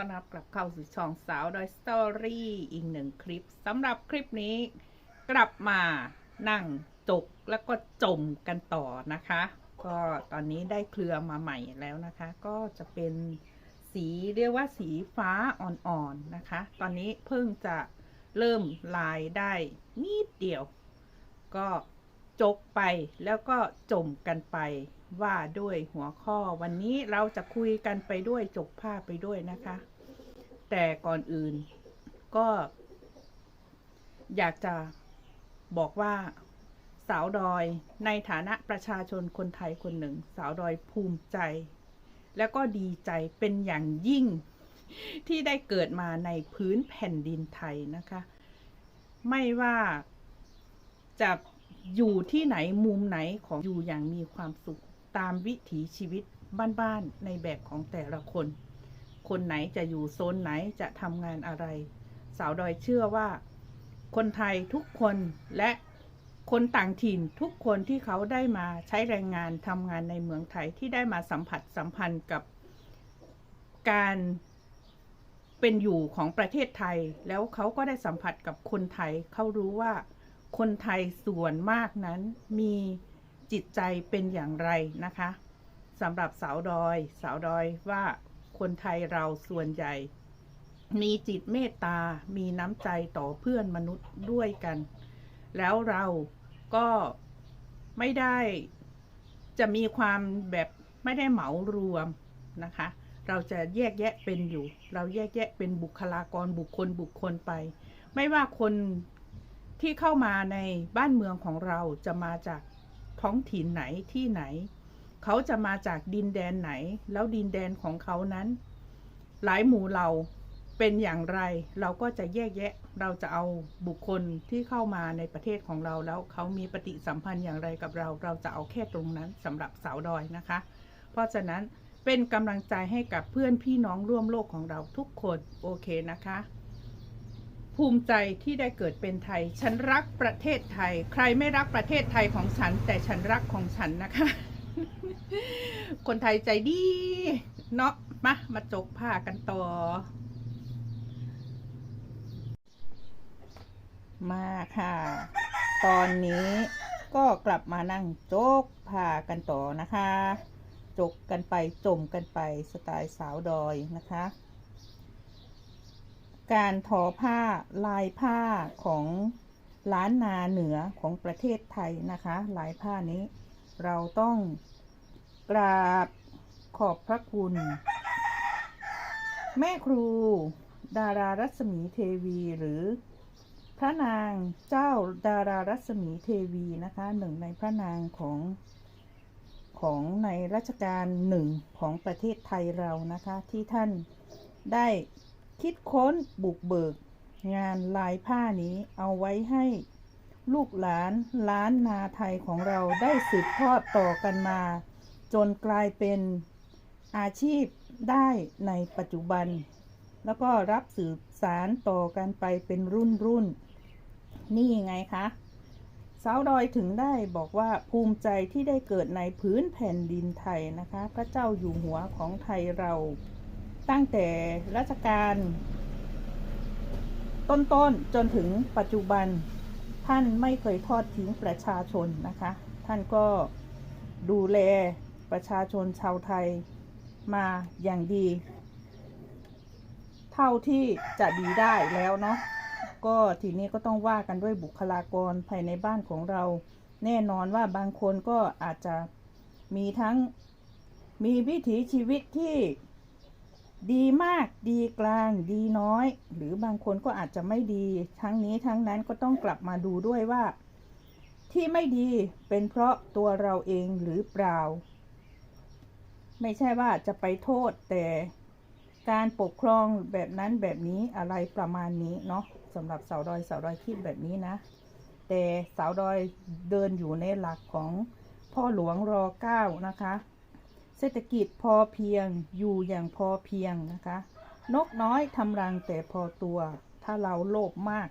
ต้อนรับกลับเข้าสู่ช่องสาวดอยสตอรี่อีกหนึ่งคลิปสำหรับคลิปนี้กลับมานั่งจกแล้วก็จมกันต่อนะคะ ก็ตอนนี้ได้เครือมาใหม่แล้วนะคะ ก็จะเป็นสีเรียกว่าสีฟ้าอ่อนๆนะคะ ตอนนี้เพิ่งจะเริ่มลายได้นิดเดียว ก็จกไปแล้วก็จมกันไป ว่าด้วยหัวข้อวันนี้เราจะคุยกันไปด้วยจกผ้าไปด้วยนะคะ แต่ก่อนอื่นก็ อยากจะบอกว่าสาวดอยในฐานะประชาชนคนไทยคนหนึ่ง สาวดอยภูมิใจ แล้วก็ดีใจเป็นอย่างยิ่งที่ได้เกิดมาในพื้นแผ่นดินไทยนะคะ ไม่ว่าจะอยู่ที่ไหนมุมไหนของอยู่อย่างมีความสุข ตามวิถีชีวิตบ้านๆในแบบของแต่ละคน คนไหนจะอยู่โซนไหนจะทำงานอะไร สาวดอยเชื่อว่า คนไทยทุกคนและคนต่างถิ่นทุกคนที่เขาได้มาใช้แรงงานทำงานในเมืองไทยที่ได้มาสัมผัสสัมพันธ์กับการเป็นอยู่ของประเทศไทย แล้วเขาก็ได้สัมผัสกับคนไทย เขารู้ว่าคนไทยส่วนมากนั้นมี จิตใจเป็นอย่างไรนะคะสำหรับสาวดอย สาวดอยว่าคนไทยเราส่วนใหญ่ มีจิตเมตตา มีน้ำใจต่อเพื่อนมนุษย์ด้วยกัน แล้วเราก็ไม่ได้จะมีความแบบไม่ได้เหมารวมนะคะ เราจะแยกแยะเป็นอยู่ เราแยกแยะเป็นบุคลากรบุคคลบุคคลไป ไม่ว่าคนที่เข้ามาในบ้านเมืองของเราจะมาจาก ท้องถิ่นไหนที่ไหน เขาจะมาจากดินแดนไหน แล้วดินแดนของเขานั้น หลายหมู่เราเป็นอย่างไร เราก็จะแยกแยะ เราจะเอาบุคคลที่เข้ามาในประเทศของเราแล้วเขามีปฏิสัมพันธ์อย่างไรกับเรา เราจะเอาแค่ตรงนั้นสำหรับสาวดอยนะคะ เพราะฉะนั้นเป็นกำลังใจให้กับเพื่อนพี่น้องร่วมโลกของเราทุกคนโอเคนะคะ ภูมิใจที่ได้เกิดเป็นไทย ฉันรักประเทศไทย ใครไม่รักประเทศไทยของฉัน แต่ฉันรักของฉันนะคะ คนไทยใจดี เนาะมามาจกผ้ากันต่อ มาค่ะ ตอนนี้ก็กลับมานั่งจกผ้ากันต่อนะคะ จกกันไปจมกันไปสไตล์สาวดอยนะคะ การทอผ้าลายผ้าของล้านนาเหนือของประเทศไทยนะคะ ลายผ้านี้ เราต้องกราบขอบพระคุณ แม่ครู ดารารัศมีเทวีหรือ พระนางเจ้าดารารัศมีเทวีนะคะหนึ่งในพระนางของของในรัชกาลหนึ่งของประเทศไทยเรานะคะ ที่ท่านได้ คิดค้นบุกเบิก งานลายผ้านี้เอาไว้ให้ ลูกหลานล้านนาไทยของเราได้สืบทอดต่อกันมา จนกลายเป็นอาชีพได้ในปัจจุบัน แล้วก็รับสืบสารต่อกันไปเป็นรุ่นรุ่น นี่ไงคะสาวดอยถึงได้บอกว่าภูมิใจที่ได้เกิดในพื้นแผ่นดินไทยนะคะ พระเจ้าอยู่หัวของไทยเรา ตั้งแต่รัชกาลต้นๆจนถึงปัจจุบันท่านไม่เคยทอดทิ้งประชาชนนะคะ ท่านก็ดูแลประชาชนชาวไทยมาอย่างดี เท่าที่จะดีได้แล้วเนาะก็ทีนี้ก็ต้องว่ากันด้วยบุคลากรภายในบ้านของเรา แน่นอนว่าบางคนก็อาจจะมีทั้งมีวิถีชีวิตที่ ดีมาก ดีกลาง ดีน้อย หรือบางคนก็อาจจะไม่ดี ทั้งนี้ทั้งนั้นก็ต้องกลับมาดูด้วยว่า ที่ไม่ดีเป็นเพราะตัวเราเองหรือเปล่า ไม่ใช่ว่าจะไปโทษแต่การปกครองแบบนั้นแบบนี้อะไรประมาณนี้เนาะสำหรับสาวดอยสาวดอยคิดแบบนี้นะ แต่สาวดอยเดินอยู่ในหลักของพ่อหลวงรอเก้านะคะ เศรษฐกิจพอเพียงอยู่อย่างพอเพียงนะคะ นกน้อยทำรังแต่พอตัว ถ้าเราโลภมาก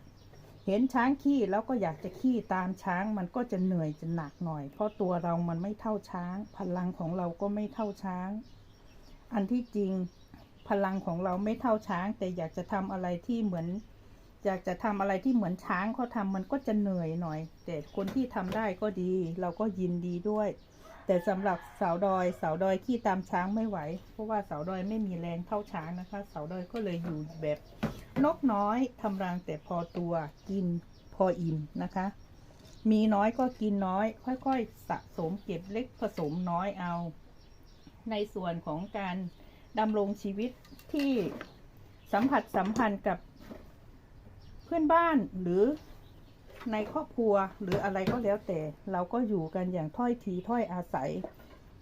เห็นช้างขี้แล้วก็อยากจะขี้ตามช้างมันก็จะเหนื่อยจะหนักหน่อย เพราะตัวเรามันไม่เท่าช้าง พลังของเราก็ไม่เท่าช้าง อันที่จริงพพลังของเราไม่เท่าช้าง แต่อยากจะทำอะไรที่เหมือนอยากจะทำอะไรที่เหมือนช้างเขาทำมันก็จะเหนื่อยหน่อย แต่คนที่ทำได้ก็ดี เราก็ยินดีด้วย แต่สำหรับสาวดอยสาวดอยขี้ตามช้างไม่ไหว เพราะว่าสาวดอยไม่มีแรงเท่าช้างนะคะ สาวดอยก็เลยอยู่แบบนกน้อยทำรังแต่พอตัวกินพออิ่มนะคะ มีน้อยก็กินน้อย ค่อยๆ สะสมเก็บเล็กผสมน้อยเอา ในส่วนของการดำรงชีวิตที่สัมผัสสัมพันธ์กับเพื่อนบ้านหรือ ในครอบครัวหรืออะไรก็แล้วแต่ เราก็อยู่กันอย่างถ้อยทีถ้อยอาศัย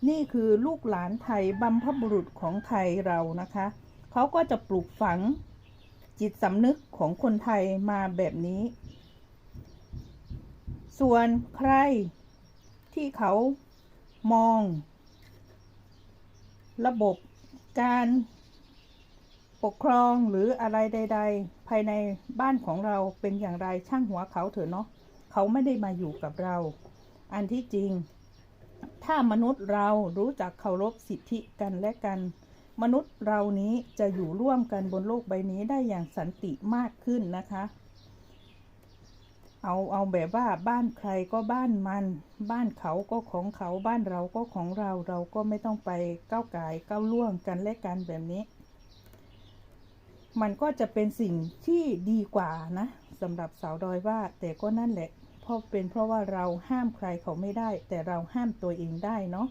นี่คือลูกหลานไทยบัมพบุรุษของไทยเรานะคะ เขาก็จะปลูกฝังจิตสำนึกของคนไทยมาแบบนี้ ส่วนใครที่เขามอง ระบบการ ปกครองหรืออะไรใด ๆ ภายในบ้านของเราเป็นอย่างไรช่างหัวเขาเถอะเนาะเขาไม่ได้มาอยู่กับเรา อันที่จริง ถ้ามนุษย์เรารู้จักเคารพสิทธิกันและกัน มนุษย์เรานี้จะอยู่ร่วมกันบนโลกใบนี้ได้อย่างสันติมากขึ้นนะคะ เอาเอาแบบว่าบ้านใครก็บ้านมัน บ้านเขาก็ของเขาบ้านเราก็ของเราเราก็ไม่ต้องไปก้าวไก่ก้าวล่วงกันและกันแบบนี้ มันก็จะเป็นสิ่งที่ดีกว่านะสำหรับสาวดอยว่า แต่ก็นั่นแหละเพราะเป็นเพราะว่าเราห้ามใครเขาไม่ได้ แต่เราห้ามตัวเองได้เนาะ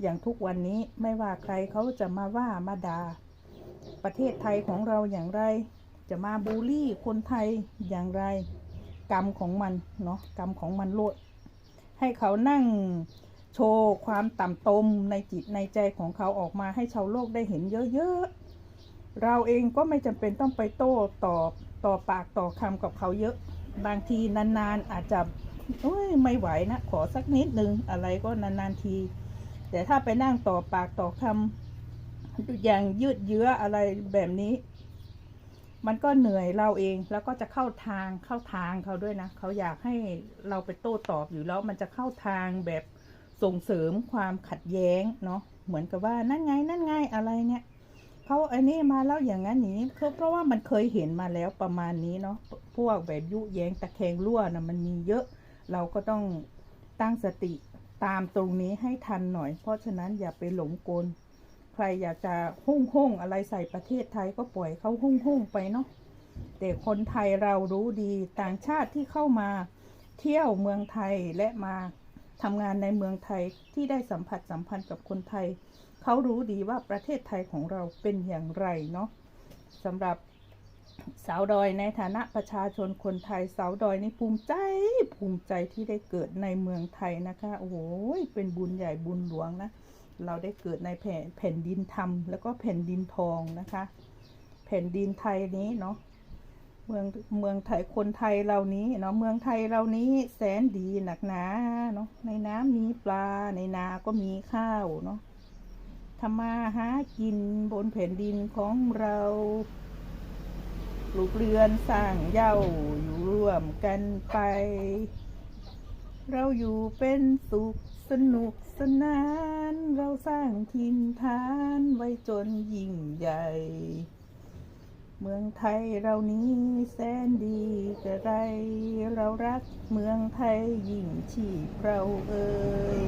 อย่างทุกวันนี้ไม่ว่าใครเขาจะมาว่ามาดา่าประเทศไทยของเราอย่างไร จะมาบูลลี่คนไทยอย่างไร กรรมของมันเนาะกรรมของมันโลด ให้เขานั่งโชว์ความต่ำตมในจิตในใจของเขาออกมาให้ชาวโลกได้เห็นเยอะๆ เราเองก็ไม่จำเป็นต้องไปโต้ตอบต่อปากต่อคำกับเขาเยอะ บางทีนานๆอาจจะโอ้ยไม่ไหวนะ ขอสักนิดนึงอะไรก็นานๆที แต่ถ้าไปนั่งต่อปากต่อคำอย่างยืดเยื้ออะไรแบบนี้ มันก็เหนื่อยเราเองแล้วก็จะเข้าทางเข้าทางเขาด้วยนะ เขาอยากให้เราไปโต้ตอบอยู่แล้วมันจะเข้าทางแบบส่งเสริมความขัดแย้งเนาะเหมือนกับว่านั่นไงนั่นไงอะไรเนี่ย เขาไอ้นี่มาแล้วอย่างนั้นอย่างนี้เพราะว่ามันเคยเห็นมาแล้วประมาณนี้เนาะพวกแบบยุแยงตะแคงรั่วนะมันมีเยอะ เราก็ต้องตั้งสติตามตรงนี้ให้ทันหน่อย เพราะฉะนั้นอย่าไปหลงกล ใครอยากจะหุ่งหุ่งอะไรใส่ประเทศไทยก็ปล่อยเขาหุ่งหุ่งไปเนาะแต่คนไทยเรารู้ดีต่างชาติที่เข้ามาเที่ยวเมืองไทยและมาทำงานในเมืองไทยที่ได้สัมผัสสัมพันธ์กับคนไทย เขารู้ดีว่าประเทศไทยของเราเป็นอย่างไรเนาะสำหรับสาวดอยในฐานะประชาชนคนไทยสาวดอยนี่ภูมิใจภูมิใจที่ได้เกิดในเมืองไทยนะคะโอ้โหเป็นบุญใหญ่บุญหลวงนะเราได้เกิดในแผ่นแผ่นดินธรรมแล้วก็แผ่นดินทองนะคะ แผ่นดินไทยนี้เนาะเมืองเมืองไทยคนไทยเรานี้เนาะเมืองไทยเรานี้แสนดีหนักหนาเนาะในน้ำมีปลาในนาก็มีข้าวเนาะำมาหากินบนแผ่นดินของเราปลูกเรือนสร้างเย้าอยู่ร่วมกันไป เราอยู่เป็นสุขสนุกสนาน เราสร้างทินฐานไว้จนยิ่งใหญ่ เมืองไทยเรานี้แสนดีแต่ไร เรารักเมืองไทยยิ่งชีพเราเอ่ย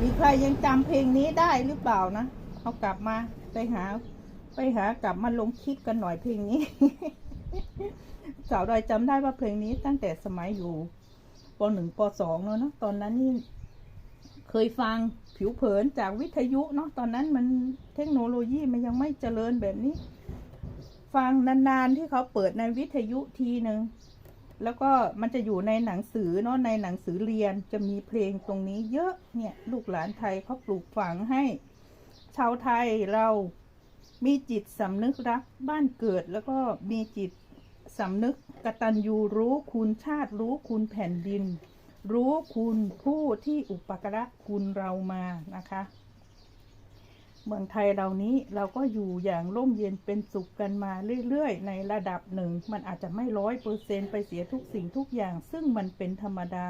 มีใครยังจำเพลงนี้ได้หรือเปล่านะ เอากลับมาไปหา ไปหากลับมาลงคลิปกันหน่อยเพลงนี้ สาวดอยจำได้ว่าเพลงนี้ตั้งแต่สมัยอยู่ปหนึ่งปสองเนอะเนะตอนนั้นนี่เคยฟังผิวเผินจากวิทยุเนาะตอนนั้นมันเทคโนโลยีมันยังไม่เจริญแบบนี้ ฟังนานๆที่เขาเปิดในวิทยุทีหนึ่ง แล้วก็มันจะอยู่ในหนังสือเนาะในหนังสือเรียนจะมีเพลงตรงนี้เยอะเนี่ยลูกหลานไทยเขาปลูกฝังให้ ชาวไทยเรามีจิตสำนึกรักบ้านเกิดแล้วก็มีจิตสำนึกกตัญญูรู้คุณชาติรู้คุณแผ่นดิน รู้คุณผู้ที่อุปการะคุณเรามานะคะ เมืองไทยเรานี้เราก็อยู่อย่างร่มเย็นเป็นสุขกันมาเรื่อยๆ ในระดับหนึ่ง มันอาจจะไม่ร้อยเปอร์เซนไปเสียทุกสิ่งทุกอย่าง ซึ่งมันเป็นธรรมดา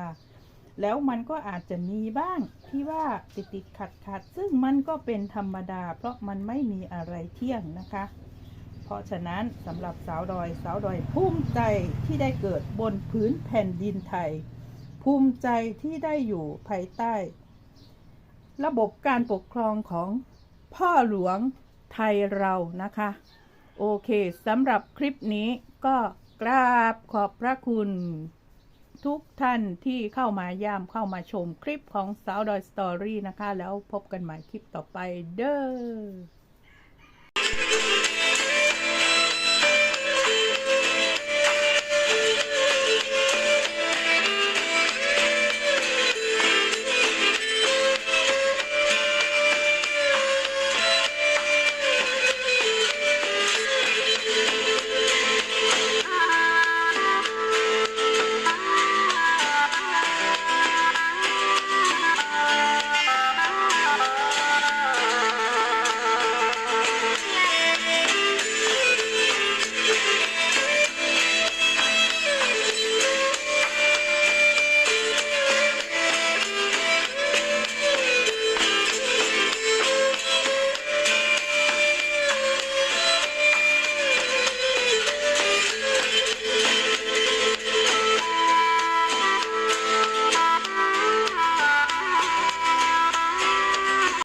แล้วมันก็อาจจะมีบ้างที่ว่าติดติดขัดขัดๆซึ่งมันก็เป็นธรรมดา เพราะมันไม่มีอะไรเที่ยงนะคะ เพราะฉะนั้นสำหรับสาวดอยสาวดอยภูมิใจที่ได้เกิดบนพื้นแผ่นดินไทย ภูมิใจที่ได้อยู่ภายใต้ ระบบการปกครองของ พ่อหลวงไทยเรานะคะ โอเคสำหรับคลิปนี้ก็กราบขอบพระคุณ ทุกท่านที่เข้ามาย่ามเข้ามาชมคลิปของสาวดอยสตอรี่นะคะ แล้วพบกันใหม่คลิปต่อไปเด้อ